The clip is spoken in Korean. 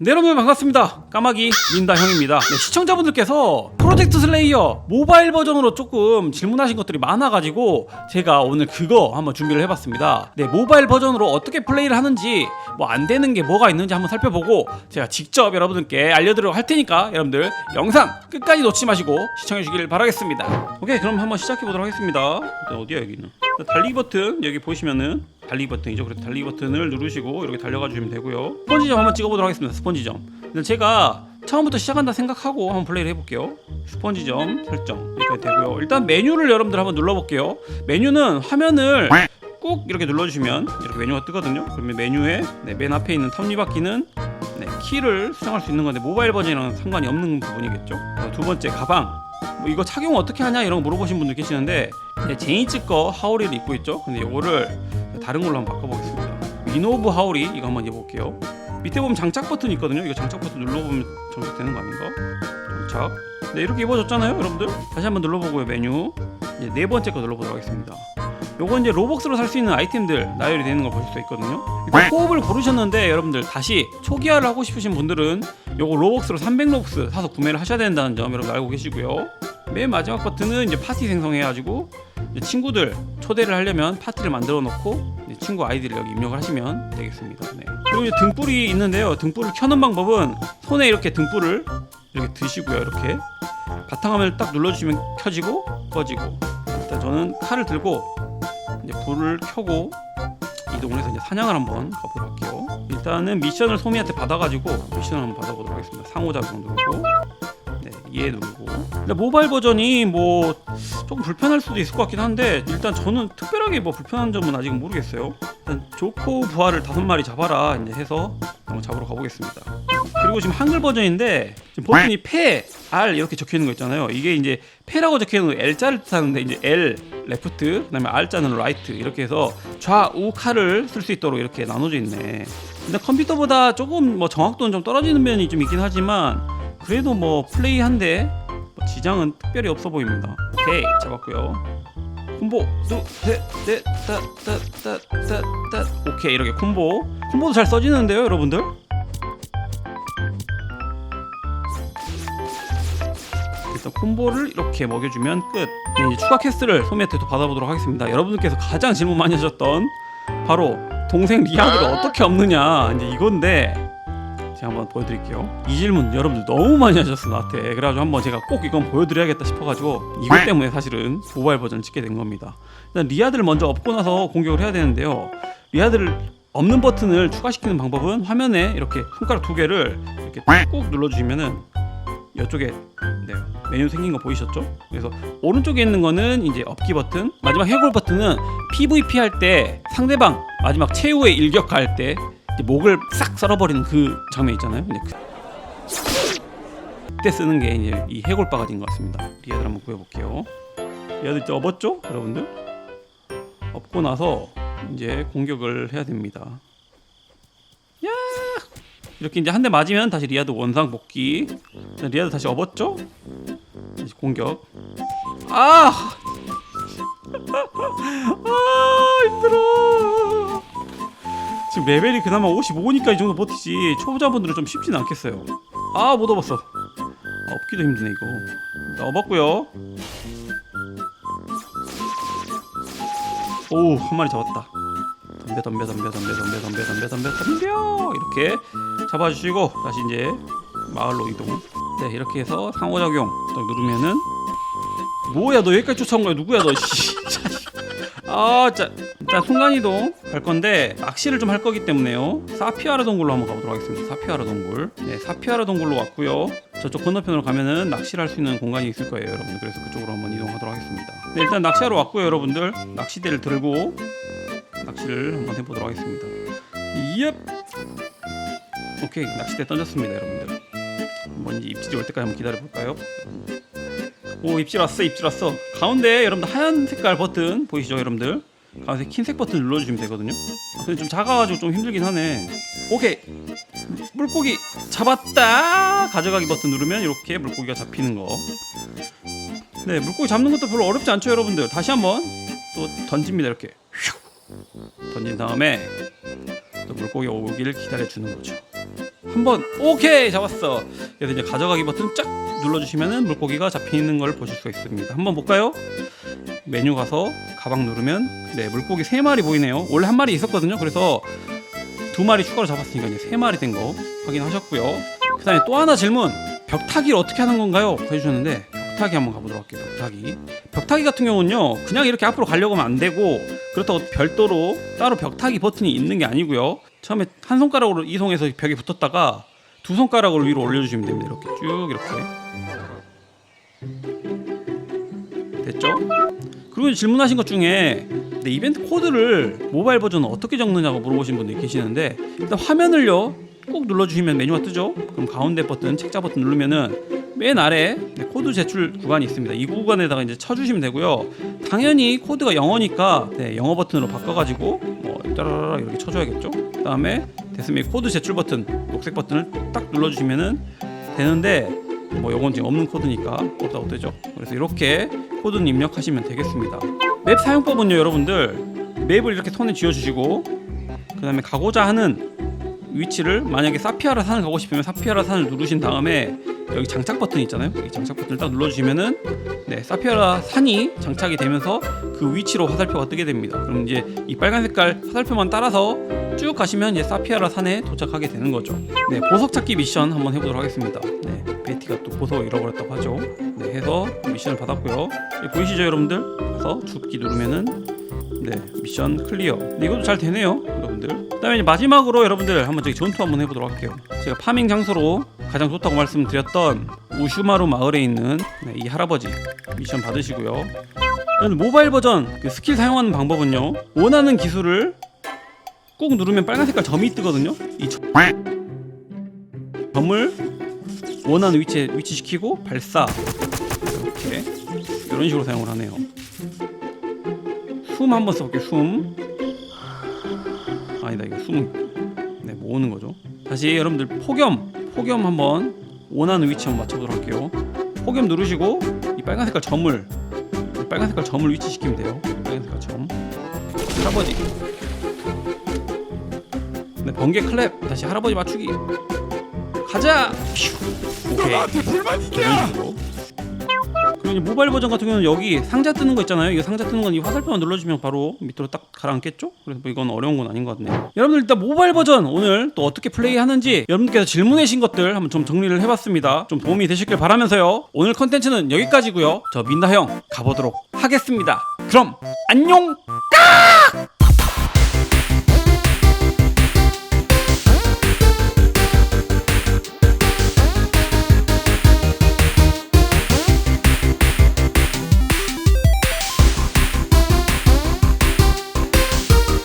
네, 여러분 반갑습니다. 까마귀 민다 형입니다. 네, 시청자분들께서 프로젝트 슬레이어 모바일 버전으로 조금 질문하신 것들이 많아가지고 제가 오늘 그거 한번 준비를 해봤습니다. 네, 모바일 버전으로 어떻게 플레이를 하는지 뭐 안 되는 게 뭐가 있는지 한번 살펴보고 제가 직접 여러분들께 알려드리도록 할 테니까 여러분들 영상 끝까지 놓치지 마시고 시청해 주길 바라겠습니다. 오케이, 그럼 한번 시작해 보도록 하겠습니다. 일단 어디야 여기는? 달리기 버튼 여기 보시면은 달리기 버튼이죠. 그래서 달리기 버튼을 누르시고 이렇게 달려가 주시면 되고요. 스펀지점 한번 찍어보도록 하겠습니다. 스펀지점. 일단 제가 처음부터 시작한다 생각하고 한번 플레이를 해볼게요. 스펀지점 설정 이렇게 되고요. 일단 메뉴를 여러분들 한번 눌러볼게요. 메뉴는 화면을 꾹 이렇게 눌러주시면 이렇게 메뉴가 뜨거든요. 그러면 메뉴에 네, 맨 앞에 있는 톱니바퀴는 네, 키를 수정할 수 있는 건데 모바일 버전이랑 상관이 없는 부분이겠죠. 어, 두 번째 가방. 뭐 이거 착용 어떻게 하냐 이런 거 물어보신 분들 계시는데 네, 제니츠 거 하울이를 입고 있죠. 근데 이거를 다른 걸로 한번 바꿔보겠습니다. 위노브 하울이 이거 한번 입어볼게요. 밑에 보면 장착 버튼 있거든요. 이거 장착 버튼 눌러보면 장착되는 거 아닌가? 장착. 네 이렇게 입어졌잖아요, 여러분들. 다시 한번 눌러보고요 메뉴. 이제 네 번째 거 눌러보도록 하겠습니다. 요건 이제 로벅스로 살 수 있는 아이템들 나열이 되는 걸 보실 수 있거든요. 호흡을 고르셨는데 여러분들 다시 초기화를 하고 싶으신 분들은 요거 로벅스로 300 로벅스 사서 구매를 하셔야 된다는 점 여러분 알고 계시고요. 맨 마지막 버튼은 이제 파티 생성해가지고 이제 친구들 초대를 하려면 파티를 만들어 놓고 친구 아이디를 여기 입력을 하시면 되겠습니다. 네. 그리고 이제 등불이 있는데요. 등불을 켜는 방법은 손에 이렇게 등불을 이렇게 드시고요. 이렇게 바탕화면을 딱 눌러주시면 켜지고 꺼지고. 일단 저는 칼을 들고 이제 불을 켜고 이동을 해서 이제 사냥을 한번 가보도록 할게요. 일단은 미션을 소미한테 받아가지고 미션을 한번 받아보도록 하겠습니다. 상호작용 누르고 네, 이해 누르고. 근데 모바일 버전이 뭐 조금 불편할 수도 있을 것 같긴 한데 일단 저는 특별하게 뭐 불편한 점은 아직은 모르겠어요. 일단 조코 부하를 다섯 마리 잡아라 이제 해서 한번 잡으러 가보겠습니다. 그리고 지금 한글 버전인데 지금 버튼이 패, R 이렇게 적혀 있는 거 있잖아요. 이게 이제 패라고 적혀 있는 거 L자를 뜻하는데 이제 L 레프트, 그다음에 R자는 라이트 이렇게 해서 좌우 칼을 쓸 수 있도록 이렇게 나눠져 있네. 근데 컴퓨터보다 조금 뭐 정확도는 좀 떨어지는 면이 좀 있긴 하지만 그래도 뭐 플레이한데 뭐 지장은 특별히 없어 보입니다. 오케이 잡았고요. 콤보 두셋넷다다다다다 오케이 이렇게 콤보 콤보도 잘 써지는데요 여러분들 일단 콤보를 이렇게 먹여주면 끝 네, 이제 추가 퀘스트를 소미한테 또 받아보도록 하겠습니다 여러분들께서 가장 질문 많이 하셨던 바로 동생 리아드를 어떻게 없느냐 이제 이건데 제가 한번 보여드릴게요. 이 질문 여러분들 너무 많이 하셨어 나한테. 그래가지고 한번 제가 꼭 이건 보여드려야겠다 싶어가지고 이것 때문에 사실은 모바일 버전을 찍게 된 겁니다. 일단 리아드를 먼저 업고 나서 공격을 해야 되는데요. 리아드를 없는 버튼을 추가시키는 방법은 화면에 이렇게 손가락 두 개를 이렇게 꾹 눌러주시면은 이쪽에 네, 메뉴 생긴 거 보이셨죠? 그래서 오른쪽에 있는 거는 이제 업기 버튼, 마지막 해골 버튼은 PVP 할 때 상대방 마지막 최후의 일격 갈때 목을 싹 썰어버리는 그 장면 있잖아요. 그... 그때 쓰는 게 이제 이 해골 바가지인 것 같습니다. 리아들 한번 구해볼게요. 리아들 이제 업었죠, 여러분들? 업고 나서 이제 공격을 해야 됩니다. 야! 이렇게 이제 한 대 맞으면 다시 리아드 원상 복귀. 자, 리아드 다시 업었죠? 다시 공격. 아! 아 힘들어. 지금 레벨이 그나마 55니까 이 정도 버티지 초보자분들은 좀 쉽지는 않겠어요. 아 못 업었어. 아, 업기도 힘드네 이거. 업었고요. 오한 마리 잡았다. 덤벼 덤벼 덤벼 덤벼 덤벼 덤벼 덤벼 덤벼 덤벼 이렇게 잡아주시고 다시 이제 마을로 이동. 네 이렇게 해서 상호작용 딱 누르면은 뭐야 너 여기까지 쫓아온 거야 누구야 너 씨. 아, 자, 일단 순간이동 갈 건데 낚시를 좀 할 거기 때문에요. 사피아라 동굴로 한번 가보도록 하겠습니다. 사피아라 동굴. 네, 사피아라 동굴로 왔고요. 저쪽 건너편으로 가면은 낚시를 할 수 있는 공간이 있을 거예요, 여러분들. 그래서 그쪽으로 한번 이동하도록 하겠습니다. 네, 일단 낚시하러 왔고요, 여러분들. 낚시대를 들고 낚시를 한번 해보도록 하겠습니다. 옙. 오케이, 낚시대 던졌습니다, 여러분들. 이제 입질이 올 때까지 한번 기다려 볼까요? 오 입질 왔어 입질 왔어. 가운데 여러분들 하얀 색깔 버튼 보이시죠 여러분들? 가운데 흰색 버튼 눌러주시면 되거든요. 아, 근데 좀 작아가지고 좀 힘들긴 하네. 오케이. 물고기 잡았다. 가져가기 버튼 누르면 이렇게 물고기가 잡히는 거네 물고기 잡는 것도 별로 어렵지 않죠 여러분들? 다시 한번 또 던집니다 이렇게. 휙. 던진 다음에 또 물고기 오기를 기다려 주는 거죠 한 한번 오케이 잡았어. 그래서 이제 가져가기 버튼 쫙 눌러주시면은 물고기가 잡히는 걸 보실 수가 있습니다. 한번 볼까요? 메뉴 가서 가방 누르면 네 물고기 세 마리 보이네요. 원래 한 마리 있었거든요. 그래서 두 마리 추가로 잡았으니까 이제 세 마리 된 거 확인하셨고요. 그다음에 또 하나 질문. 벽타기를 어떻게 하는 건가요? 해주셨는데 벽타기 한번 가보도록 할게요 벽타기. 벽타기 같은 경우는요 그냥 이렇게 앞으로 가려고 하면 안 되고 그렇다고 별도로 따로 벽타기 버튼이 있는 게 아니고요 처음에 한 손가락으로 이송해서 벽에 붙었다가 두 손가락으로 위로 올려주시면 됩니다 이렇게. 쭉 이렇게. 됐죠? 그리고 질문하신 것 중에 네, 이벤트 코드를 모바일 버전은 어떻게 적느냐고 물어보신 분들이 계시는데 일단 화면을요 꼭 눌러주시면 메뉴가 뜨죠? 그럼 가운데 버튼 책자 버튼 누르면은 맨 아래 네, 코드 제출 구간이 있습니다. 이 구간에다가 이제 쳐주시면 되고요. 당연히 코드가 영어니까 네, 영어 버튼으로 바꿔가지고 뭐 따라라라 이렇게 쳐줘야겠죠? 그 다음에 됐으면 이 코드 제출 버튼 녹색 버튼을 딱 눌러주시면은 되는데 뭐 요건 지금 없는 코드니까 없다고 되죠? 그래서 이렇게 코드는 입력하시면 되겠습니다. 맵 사용법은요 여러분들. 맵을 이렇게 손에 쥐어주시고 그 다음에 가고자 하는 위치를 만약에 사피아라 산을 가고 싶으면 사피아라 산을 누르신 다음에 여기 장착 버튼 있잖아요. 여기 장착 버튼을 딱 눌러주시면은 네 사피아라 산이 장착이 되면서 그 위치로 화살표가 뜨게 됩니다. 그럼 이제 이 빨간 색깔 화살표만 따라서 쭉 가시면 이제 사피아라 산에 도착하게 되는 거죠. 네 보석 찾기 미션 한번 해보도록 하겠습니다. 네 베티가 또 보석을 잃어버렸다고 하죠. 네 해서 미션을 받았고요. 여기 보이시죠 여러분들? 그래서 죽기 누르면은 네 미션 클리어. 네, 이것도 잘 되네요 여러분들. 그 다음에 이제 마지막으로 여러분들 한번 저기 전투 한번 해보도록 할게요. 제가 파밍 장소로 가장 좋다고 말씀드렸던 우슈마루 마을에 있는 네, 이 할아버지 미션 받으시고요. 모바일 버전 그 스킬 사용하는 방법은요 원하는 기술을 꾹 누르면 빨간 색깔 점이 뜨거든요. 이 점- 점을 원하는 위치에 위치시키고 발사. 이렇게. 이런 식으로 사용을 하네요. 숨 한번 써볼게요 숨. 아니다 이거 숨은 네 모으는 거죠. 다시 여러분들 폭염 폭염 한번 원하는 위치 한번 맞춰보도록 할게요. 폭염 누르시고 이 빨간 색깔 점을 이 빨간 색깔 점을 위치시키면 돼요. 빨간 색깔 점. 할아버지. 네 번개 클랩. 다시 할아버지 맞추기. 가자! 퓨. 오케이. 이런 식으로 그리고 모바일 버전 같은 경우는 여기 상자 뜨는 거 있잖아요. 이거 상자 뜨는 건 이 화살표만 눌러주면 바로 밑으로 딱 가라앉겠죠? 그래서 뭐 이건 어려운 건 아닌 것 같네요. 여러분들 일단 모바일 버전 오늘 또 어떻게 플레이하는지 여러분께서 질문해 주신 것들 한번 좀 정리를 해봤습니다. 좀 도움이 되셨길 바라면서요. 오늘 컨텐츠는 여기까지고요. 저 민다 형 가보도록 하겠습니다. 그럼 안녕. 까!